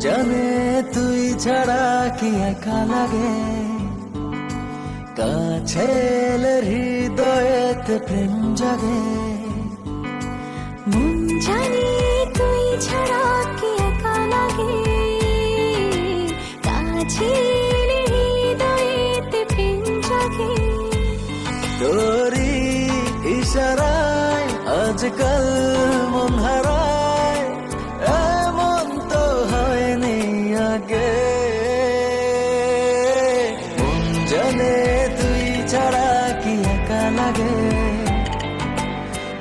জানে তুই ছাড়া কি একা লাগে? কাছে হৃদয়েতে প্রেম জাগে। মন জানি তুই ছাড়া কি একা লাগে? কাছে হৃদয়েতে প্রেম জাগে। তোরি ইশারায় আজকাল মন হারায় লাগে।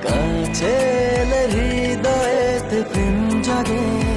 কাছে হৃদয়েতে প্রেম জাগে।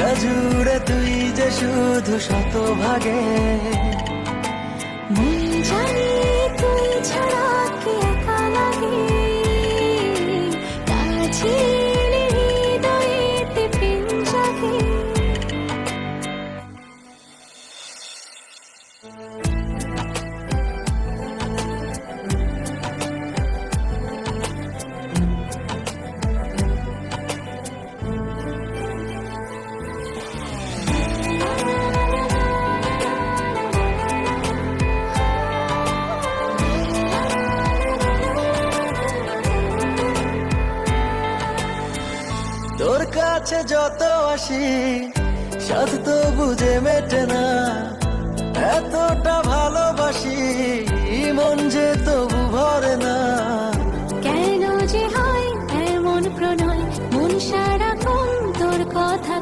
বুকটা জুড়ে তুই যে শুধু শত ভাগে মন জানি কাছে যত আসি, সাথ তো বুঝে মেটে না। এতটা ভালোবাসি, মন যে তবু ভরে না। কেন যে হয় এমন প্রণয়? মন সারাক্ষণ তোর কথা